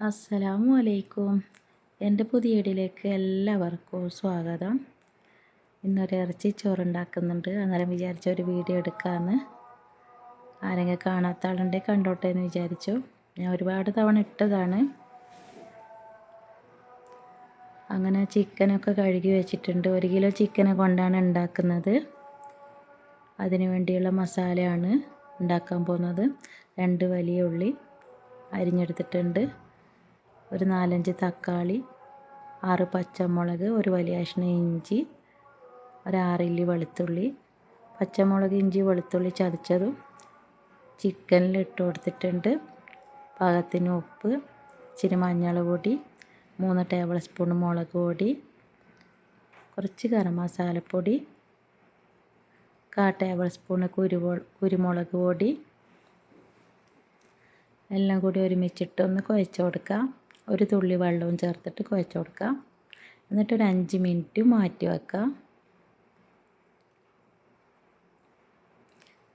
അസ്സലാമു അലൈക്കും എന്റെ പുതിയ വീടിലേക്ക് എല്ലാവർക്കും സ്വാഗതം. ഇന്നൊരു ഇറച്ചി ചോറുണ്ടാക്കുന്നുണ്ട്. അന്നേരം വിചാരിച്ച ഒരു വീഡിയോ എടുക്കാമെന്ന് ആരെങ്കിലും കാണാത്ത ആളുണ്ടേ കണ്ടോട്ടെ എന്ന് വിചാരിച്ചു. ഞാൻ ഒരുപാട് തവണ ഇട്ടതാണ്. അങ്ങനെ ചിക്കനൊക്കെ കഴുകി വെച്ചിട്ടുണ്ട്. ഒരു കിലോ ചിക്കനെ കൊണ്ടാണ് ഉണ്ടാക്കുന്നത്. അതിന് വേണ്ടിയുള്ള മസാലയാണ് ഉണ്ടാക്കാൻ പോകുന്നത്. രണ്ട് വലിയ ഉള്ളി അരിഞ്ഞെടുത്തിട്ടുണ്ട്. ഒരു നാലഞ്ച് തക്കാളി ആറ് പച്ചമുളക് ഒരു വലിയ കഷ്ണം ഇഞ്ചി ഒരാറില്ലി വെളുത്തുള്ളി. പച്ചമുളക് ഇഞ്ചി വെളുത്തുള്ളി ചതച്ചതും ചിക്കനിൽ ഇട്ട് കൊടുത്തിട്ടുണ്ട്. പാകത്തിന് ഉപ്പ് ഇച്ചിരി മഞ്ഞൾ പൊടി മൂന്ന് ടേബിൾ സ്പൂൺ മുളക് പൊടി കുറച്ച് ഗരം മസാലപ്പൊടി കാ ടേബിൾ സ്പൂൺ കുരുവോ കുരുമുളക് പൊടി. എല്ലാം കൂടി ഒരുമിച്ചിട്ടൊന്ന് കുഴച്ച് കൊടുക്കാം. ഒരു തുള്ളി വെള്ളവും ചേർത്തിട്ട് കുഴച്ച് കൊടുക്കുക എന്നിട്ട് ഒരു അഞ്ച് മിനിറ്റ് മാറ്റി വെക്കുക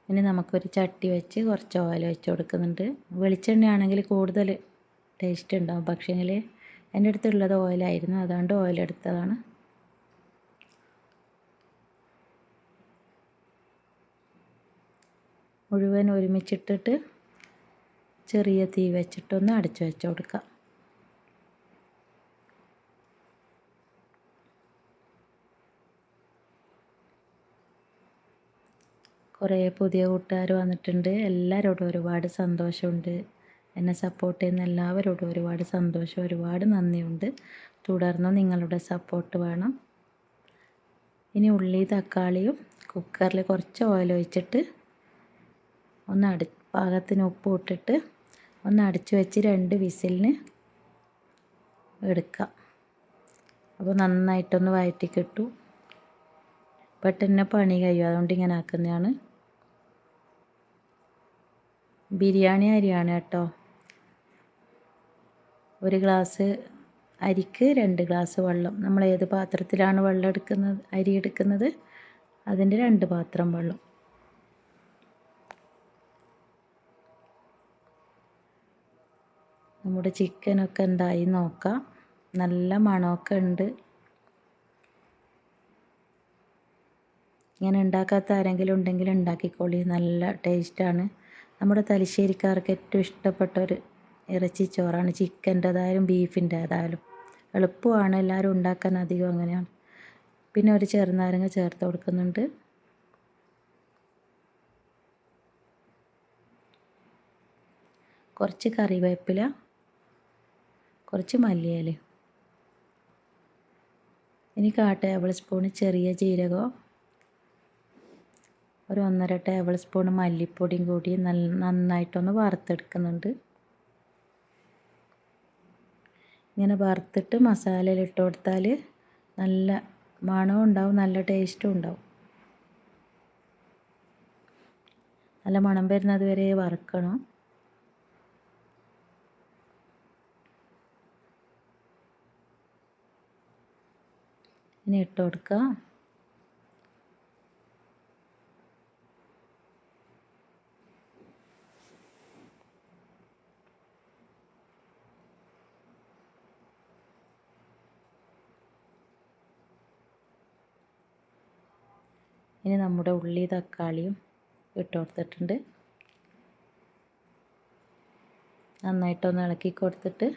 ഇനി നമുക്കൊരു ചട്ടി വെച്ച് കുറച്ച് ഓയിൽ വെച്ച് കൊടുക്കുന്നുണ്ട്. വെളിച്ചെണ്ണയാണെങ്കിൽ കൂടുതൽ ടേസ്റ്റ് ഉണ്ടാവും. പക്ഷേങ്കിൽ എന്റെ അടുത്തുള്ളത് ഓയിലായിരുന്നു. അതുകൊണ്ട് ഓയിൽ എടുത്തതാണ്. മുഴുവൻ ഒരുമിച്ചിട്ടിട്ട് ചെറിയ തീ വെച്ചിട്ടൊന്ന് അടച്ചു വെച്ച് കൊടുക്കാം. കുറേ പുതിയ കൂട്ടുകാർ വന്നിട്ടുണ്ട്. എല്ലാവരോടും ഒരുപാട് സന്തോഷമുണ്ട്. എന്നെ സപ്പോർട്ട് ചെയ്യുന്ന എല്ലാവരോടും ഒരുപാട് സന്തോഷം ഒരുപാട് നന്ദിയുണ്ട്. തുടർന്നും നിങ്ങളുടെ സപ്പോർട്ട് വേണം. ഇനി ഉള്ളി തക്കാളിയും കുക്കറിൽ കുറച്ച് ഓയിൽ ഒഴിച്ചിട്ട് ഒന്ന് അടി പാകത്തിന് ഉപ്പ് ഇട്ടിട്ട് ഒന്ന് അടിച്ചു വെച്ച് രണ്ട് വിസിലിന് എടുക്കാം അപ്പോൾ നന്നായിട്ടൊന്ന് വയറ്റി കിട്ടും പെട്ടെന്ന് പണി കഴിയും. അതുകൊണ്ട് ഇങ്ങനെ ആക്കുന്നതാണ്. ബിരിയാണി അരിയാണ് കേട്ടോ. ഒരു ഗ്ലാസ് അരിക്ക് രണ്ട് ഗ്ലാസ് വെള്ളം. നമ്മൾ ഏത് പാത്രത്തിലാണ് വെള്ളം എടുക്കുന്നത് അരി എടുക്കുന്നത്? അതിന്റെ രണ്ട് പാത്രം വെള്ളം. നമ്മുടെ ചിക്കനൊക്കെ എന്തായി നോക്കാം. നല്ല മണമൊക്കെ ഉണ്ട്. ഇങ്ങനെ ഉണ്ടാക്കാത്ത ആരെങ്കിലും ഉണ്ടെങ്കിൽ ഉണ്ടാക്കിക്കോളി. നല്ല ടേസ്റ്റാണ്. നമ്മുടെ തലശ്ശേരിക്കാർക്ക് ഏറ്റവും ഇഷ്ടപ്പെട്ട ഒരു ഇറച്ചി ചോറാണ് ചിക്കന്റെതായാലും ബീഫിന്റേതായാലും. എളുപ്പമാണ് എല്ലാവരും ഉണ്ടാക്കാൻ അധികം അങ്ങനെയാണ്. പിന്നെ ഒരു ചെറുനാരങ്ങ ചേർത്ത് കൊടുക്കുന്നുണ്ട്. കുറച്ച് കറിവേപ്പില കുറച്ച് മല്ലിയില. ഇനി കാ ടേബിൾ സ്പൂൺ ചെറിയ ജീരകം ഒരു ഒന്നര ടേബിൾ സ്പൂൺ മല്ലിപ്പൊടിയും കൂടി നന്നായിട്ടൊന്ന് വറുത്തെടുക്കുന്നുണ്ട്. ഇങ്ങനെ വറുത്തിട്ട് മസാലയിൽ ഇട്ട് കൊടുത്താൽ നല്ല മണവും ഉണ്ടാവും നല്ല ടേസ്റ്റും ഉണ്ടാവും. നല്ല മണം വരുന്നത് വരെ വറുക്കണം. ഇനി ഇട്ട് കൊടുക്കുക ഇനി നമ്മുടെ ഉള്ളി തക്കാളിയും ഇട്ട് കൊടുത്തിട്ടുണ്ട്. നന്നായിട്ടൊന്ന് ഇളക്കി കൊടുത്തിട്ട്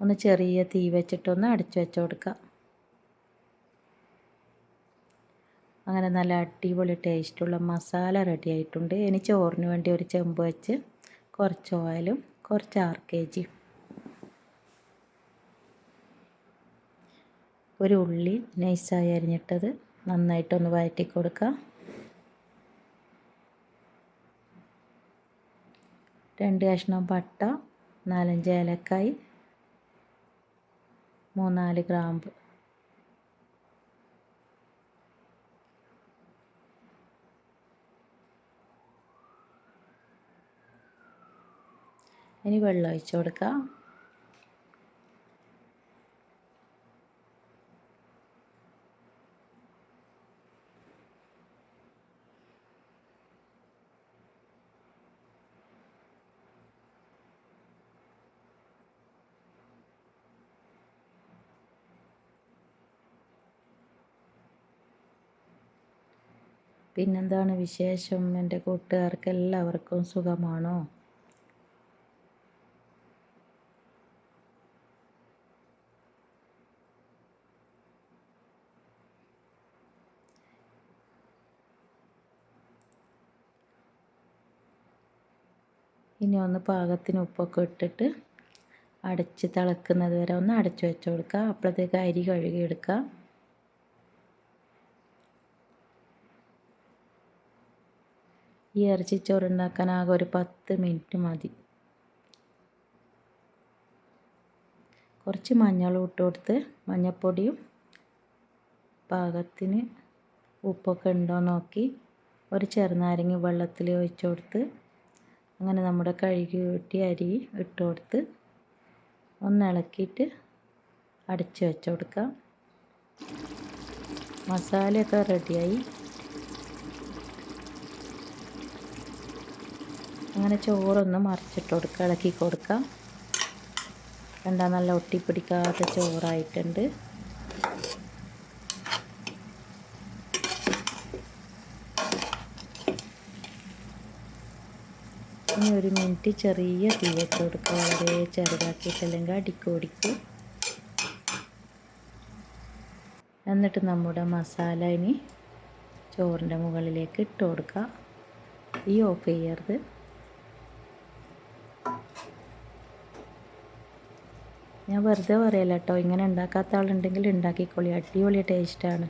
ഒന്ന് ചെറിയ തീ വെച്ചിട്ടൊന്ന് അടച്ചു വെച്ച് കൊടുക്കുക അങ്ങനെ നല്ല അടിപൊളി ടേസ്റ്റുള്ള മസാല റെഡി ആയിട്ടുണ്ട്. ഇനി ചോറിന് വേണ്ടി ഒരു ചെമ്പ് വെച്ച് കുറച്ച് ഓയിലും കുറച്ച് ആറ് കെ ജി ഒരു ഉള്ളി നൈസായി അരിഞ്ഞിട്ടത് നന്നായിട്ടൊന്ന് വഴറ്റി കൊടുക്കുക രണ്ട് കഷ്ണം പട്ട നാലഞ്ച് ഏലക്കായി മൂന്നാൽ ഗ്രാമ്പ്. ഇനി വെള്ളം ഒഴിച്ചു കൊടുക്കുക പിന്നെന്താണ് വിശേഷം? എന്റെ കൂട്ടുകാർക്ക് എല്ലാവർക്കും സുഖമാണോ? ഇനി ഒന്ന് പാകത്തിന് ഉപ്പൊക്കെ ഇട്ടിട്ട് അടച്ച് തിളക്കുന്നത് വരെ ഒന്ന് അടച്ചു വെച്ച് കൊടുക്കുക അപ്പോഴത്തേക്ക് അരി കഴുകിയെടുക്കുക ഈ ഇറച്ചിച്ചോറ് ഉണ്ടാക്കാൻ ആകെ ഒരു പത്ത് മിനിറ്റ് മതി. കുറച്ച് മഞ്ഞളും ഇട്ട് കൊടുത്ത് മഞ്ഞൾപ്പൊടിയും പാകത്തിന് ഉപ്പൊക്കെ ഉണ്ടോ നോക്കി ഒരു ചെറുനാരങ്ങ വെള്ളത്തിൽ ഒഴിച്ചു കൊടുത്ത് അങ്ങനെ നമ്മുടെ കഴുകി കൂട്ടി അരി ഇട്ട് കൊടുത്ത് ഒന്ന് ഇളക്കിയിട്ട് അടച്ച് വെച്ച് കൊടുക്കാം. മസാലയൊക്കെ റെഡിയായി അങ്ങനെ ചോറൊന്ന് മറിച്ചിട്ട് കൊടുക്കുക ഇളക്കി കൊടുക്കുക കണ്ടാ നല്ല ഒട്ടിപ്പിടിക്കാത്ത ചോറായിട്ടുണ്ട്. ഇനി ഒരു മിനിറ്റ് ചെറിയ തീ വെച്ച് കൊടുക്കുക വളരെ ചെറുതാക്കിയിട്ടല്ലെങ്കിൽ അടിക്കോടിക്കും എന്നിട്ട് നമ്മുടെ മസാല ഇനി ചോറിന്റെ മുകളിലേക്ക് ഇട്ട് കൊടുക്കുക ഈ ഓഫ് ചെയ്യരുത്. ഞാൻ വെറുതെ പറയല്ല കേട്ടോ. ഇങ്ങനെ ഉണ്ടാക്കാത്ത ആളുണ്ടെങ്കിൽ ഉണ്ടാക്കിക്കോളി. അടിപൊളി ടേസ്റ്റാണ്.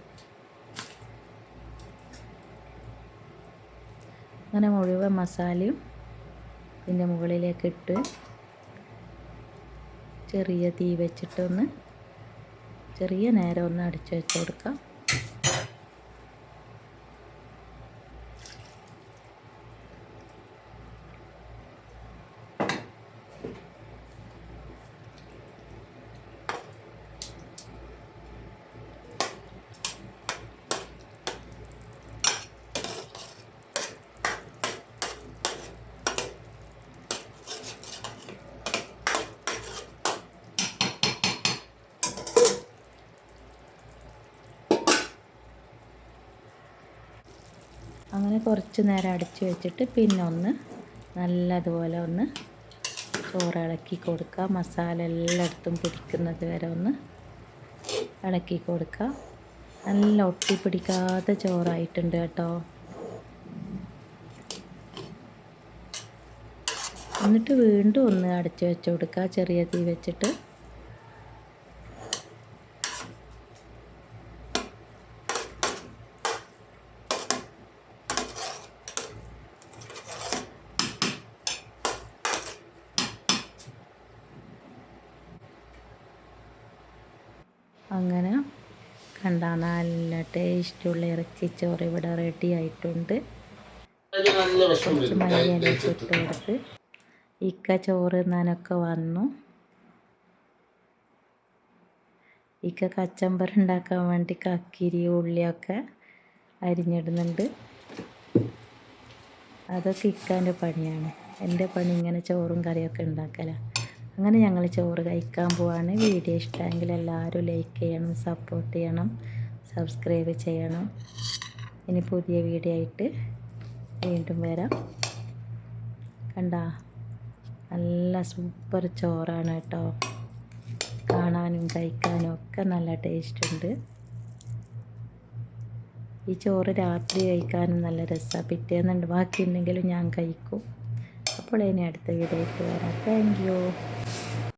അങ്ങനെ മുഴുവൻ മസാലയും ഇതിന്റെ മുകളിലേക്ക് ഇട്ട് ചെറിയ തീ വെച്ചിട്ടൊന്ന് ചെറിയ നേരം ഒന്ന് അടിച്ചു വെച്ച് കൊടുക്കാം. അങ്ങനെ കുറച്ച് നേരം അടച്ചു വെച്ചിട്ട് പിന്നെ ഒന്ന് നല്ലതുപോലെ ഒന്ന് ചോറ് ഇളക്കി കൊടുക്കുക. മസാല എല്ലായിടത്തും പിടിക്കുന്നത് വരെ ഒന്ന് ഇളക്കി കൊടുക്കുക. നല്ല ഒട്ടി പിടിക്കാത്ത ചോറായിട്ടുണ്ട് കേട്ടോ. എന്നിട്ട് വീണ്ടും ഒന്ന് അടച്ചു വെച്ച് കൊടുക്കുക. ചെറിയ തീ വെച്ചിട്ട് അങ്ങനെ കണ്ട നല്ല ടേസ്റ്റുള്ള ഇറച്ചിച്ചോറ് ഇവിടെ റെഡി ആയിട്ടുണ്ട്. കുറച്ച് മല്ലിയിലേക്ക് ഇട്ട് കൊടുത്ത്. ഇക്ക ചോറ് നനൊക്കെ വന്നു. ഇക്ക കച്ചമ്പർ ഉണ്ടാക്കാൻ വേണ്ടി കക്കിരി ഉള്ളിയൊക്കെ അരിഞ്ഞിടുന്നുണ്ട്. അതൊക്കെ ഇക്കാന്റെ പണിയാണ്. എന്റെ പണി ഇങ്ങനെ ചോറും കറിയൊക്കെ ഉണ്ടാക്കലാണ് അങ്ങനെ ഞങ്ങൾ ചോറ് കഴിക്കാൻ പോവാണ്. വീഡിയോ ഇഷ്ടമെങ്കിൽ എല്ലാവരും ലൈക്ക് ചെയ്യണം സപ്പോർട്ട് ചെയ്യണം സബ്സ്ക്രൈബ് ചെയ്യണം. ഇനി പുതിയ വീഡിയോ ആയിട്ട് വീണ്ടും വരാം. കണ്ട? നല്ല സൂപ്പർ ചോറാണ് കേട്ടോ. കാണാനും കഴിക്കാനും ഒക്കെ നല്ല ടേസ്റ്റ് ഉണ്ട്. ഈ ചോറ് രാത്രി കഴിക്കാനും നല്ല രസമാണ് പിറ്റേന്നുണ്ട്. ബാക്കിയുണ്ടെങ്കിലും ഞാൻ കഴിക്കും. അപ്പോൾ ഇനി അടുത്ത വീഡിയോ ആയിട്ട് വരാം. Thank you